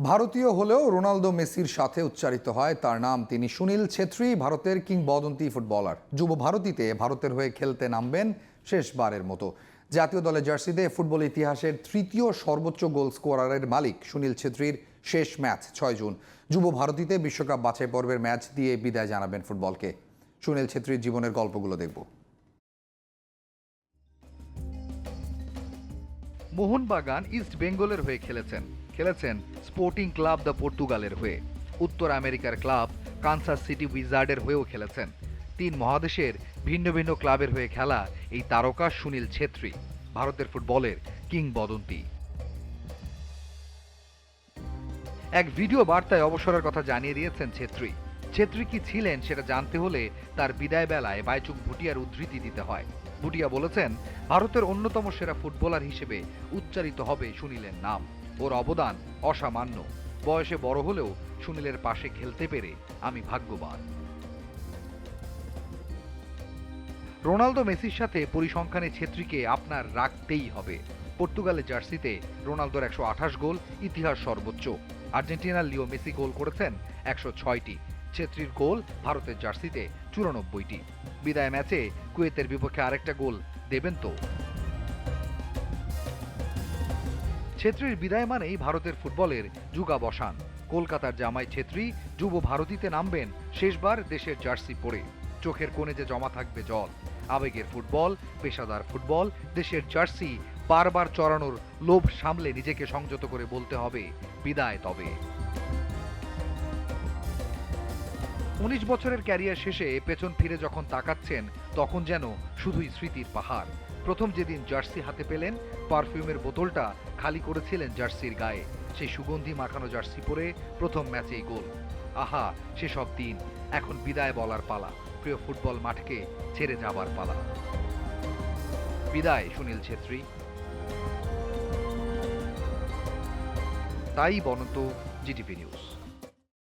ভারতীয় হলেও রোনালদো মেসির সাথে উচ্চারিত হয়। তার নাম তিনি সুনীল ছেত্রী, ভারতের কিংবদন্তি ফুটবলার। যুব ভারতীতে ভারতের হয়ে খেলতে নামবেন শেষবারের মতো। জাতীয় দলের জার্সিতে ফুটবল ইতিহাসের তৃতীয় সর্বোচ্চ গোল স্কোরারের মালিক সুনীল ছেত্রীর শেষ ম্যাচ, ছয় জুন। যুব ভারতীতে বিশ্বকাপ বাছাই পর্বের ম্যাচ দিয়ে বিদায় জানাবেন ফুটবলকে। সুনীল ছেত্রীর জীবনের গল্পগুলো দেখব। মোহনবাগান ইস্ট বেঙ্গলের হয়ে খেলেছেন। খেলেছেন স্পোর্টিং ক্লাব দ্য পর্তুগালের হয়ে। উত্তর আমেরিকার ক্লাব কানসাস সিটি উইজার্ডের হয়েও খেলেছেন। তিন মহাদেশের ভিন্ন ভিন্ন ক্লাবের হয়ে খেলা এই তারকা সুনীল ছেত্রী, ভারতের ফুটবলের কিংবদন্তি। এক ভিডিও বার্তায় অবসরের কথা জানিয়ে দিয়েছেন ছেত্রী। ছেত্রী কি ছিলেন সেটা জানতে হলে তার বিদায় বেলায় বাইচুক ভুটিয়ার উদ্ধৃতি দিতে হয়। ভুটিয়া বলেছেন, ভারতের অন্যতম সেরা ফুটবলার হিসেবে উচ্চারিত হবে সুনীলের নাম। ওর অবদান অসামান্য। বয়সে বড় হলেও সুনীলের পাশে খেলতে পেরে আমি ভাগ্যবান। রোনালদো মেসির সাথে পরিসংখ্যানে ছেত্রীকে আপনার রাখতেই হবে। পর্তুগালের জার্সিতে রোনালদোর একশো আঠাশ গোল, ইতিহাস সর্বোচ্চ। আর্জেন্টিনার লিও মেসি গোল করেছেন একশো ছয়টি। ছেত্রীর গোল ভারতের জার্সিতে চুরানব্বইটি। বিদায় ম্যাচে কুয়েতের বিপক্ষে আরেকটা গোল দেবেন তো? ছেত্রীর বিদায় মানেই ভারতের ফুটবলের যুগাবসান কলকাতার জামাই ছেত্রী যুব ভারতীতে নামবেন শেষবার দেশের জার্সি পরে। চোখের কোণে যে জমা থাকবে জল। আবেগের ফুটবল, পেশাদার ফুটবল, দেশের জার্সি বারবার চড়ানোর লোভ সামলে নিজেকে সংযত করে বলতে হবে, বিদায় তবে। উনিশ বছরের ক্যারিয়ার শেষে পেছন ফিরে যখন তাকাচ্ছেন, তখন যেন শুধুই স্মৃতির পাহাড়। প্রথম যেদিন জার্সি হাতে পেলেন, পারফিউমের বোতলটা খালি করেছিলেন জার্সির গায়ে। সেই সুগন্ধি মাখানো জার্সি পরে প্রথম ম্যাচেই গোল। আহা, সেসব দিন। এখন বিদায় বলার পালা। প্রিয় ফুটবল মাঠকে ছেড়ে যাবার পালা। বিদায়, সুনীল ছেত্রী। তাই বনন্ত, জিটিভি নিউজ।